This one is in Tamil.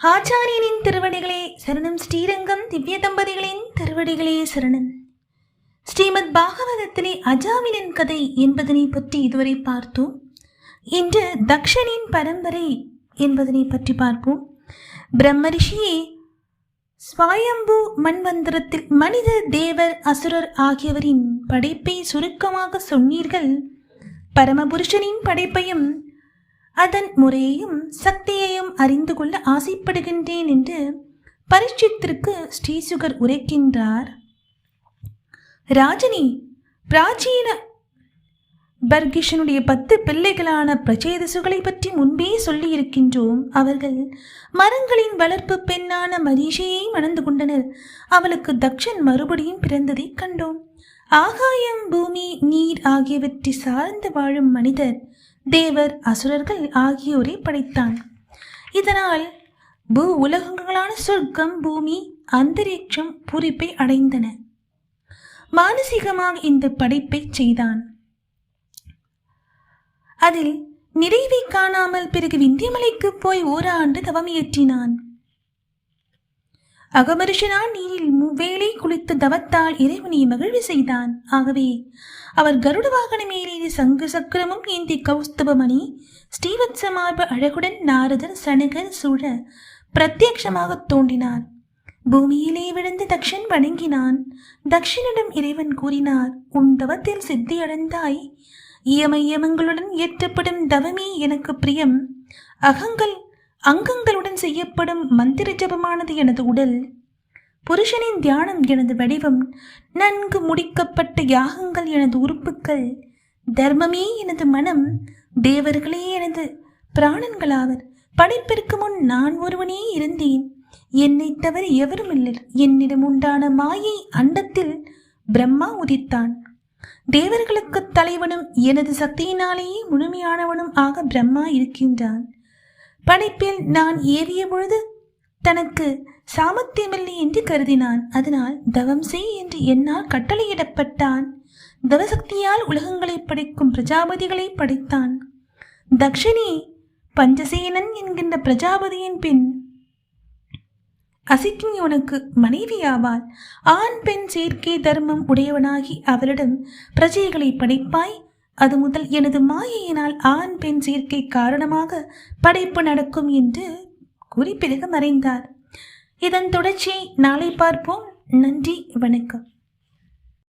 ஆச்சாரியனின் திருவடிகளே சரணம். ஸ்ரீரங்கம் திவ்ய தம்பதிகளின் திருவடிகளே சரணம். ஸ்ரீமத் பாகவதத்திலே அஜாமிலின் கதை என்பதனை பற்றி இதுவரை பார்த்தோம். இன்று தக்ஷனின் பரம்பரை என்பதனை பற்றி பார்ப்போம். பிரம்மரிஷியே ஸ்வாயம்பு மண்வந்திரத்தில் மனித தேவர் அசுரர் ஆகியவரின் படைப்பை சுருக்கமாக சொன்னீர்கள். பரமபுருஷனின் படைப்பையும் அதன் முறையையும் சக்தியையும் அறிந்து கொள்ள ஆசைப்படுகின்றேன் என்று பரீட்சித்திற்கு ஸ்ரீசுகர் உரைக்கின்றார். ராஜினி பிராச்சீன பர்கிஷனுடைய பத்து பிள்ளைகளான பிரச்சேதசுகளை பற்றி முன்பே சொல்லியிருக்கின்றோம். அவர்கள் மரங்களின் வளர்ப்பு பெண்ணான மரீஷையை மணந்து கொண்டனர். அவளுக்கு தக்ஷன் மறுபடியும் பிறந்ததை கண்டோம். ஆகாயம் பூமி நீர் ஆகியவற்றை சார்ந்து வாழும் மனிதர் தேவர் அசுரர்கள் ஆகியோரை படைத்தான். இதனால் பூ உலகங்களான சொர்க்கம் பூமி அந்தரீட்சம் பூரிப்பை அடைந்தன. மானசீகமாக இந்த படைப்பை செய்தான். அதில் நிறைவை காணாமல் பிறகு விந்தியமலைக்கு போய் ஓராண்டு தவம் இயற்றினான் அகமருஷனான் நீரில் மூவேளை குளித்து தவத்தால் இறைவனை மகிழ்வு செய்தான். ஆகவே அவர் கருட வாகன மேலேறி சங்கு சக்கரமும் ஏந்தி கௌஸ்தபமணி ஸ்ரீவத்ச மார்பு அழகுடன் நாரதர் சனகர் சூழ பிரத்யக்ஷமாக தோன்றினார். பூமியிலே விழுந்து தக்ஷன் வணங்கினான். தக்ஷனிடம் இறைவன் கூறினார் உன் தவத்தில் சித்தியடைந்தாய் இயமையமங்களுடன் இயற்றப்படும் தவமே எனக்கு பிரியம். அகங்கள் அங்கங்களுடன் செய்யப்படும் மந்திர ஜபமானது எனது உடல் புருஷனின் தியானம் எனது வடிவம் நன்கு முடிக்கப்பட்ட யாகங்கள் எனது உறுப்புக்கள் தர்மமே எனது மனம் தேவர்களே எனது பிராணன்களாவர் படைப்பிற்கு முன் நான் ஒருவனே இருந்தேன். என்னை தவிர எவரும் இல்லை என்னிடம் உண்டான மாயை அண்டத்தில் பிரம்மா உதித்தான். தேவர்களுக்கு தலைவனும் எனது சக்தியினாலேயே முழுமையானவனும் ஆக பிரம்மா இருக்கின்றான். படைப்பில் நான் ஏறிய பொழுது தனக்கு சாமர்த்தியமில்லை என்று கருதினான். அதனால் தவம் செய் என்று என்னால் கட்டளையிடப்பட்டான். தவசக்தியால் உலகங்களை படைக்கும் பிரஜாபதிகளை படைத்தான். தக்ஷினி பஞ்சசேனன் என்கின்ற பிரஜாபதியின் பின் அசிக்கினி உனக்கு மனைவியாவாள். ஆண் பெண் சேர்க்கை தர்மம் உடையவனாகி அவளிடம் பிரஜைகளை படைப்பாய். அது முதல் எனது மாயையினால் ஆண் பெண் சேர்க்கை காரணமாக படைப்பு நடக்கும் என்று கூறி பிறகு மறைந்தார். இதன் தொடர்ச்சியை நாளை பார்ப்போம். நன்றி வணக்கம்.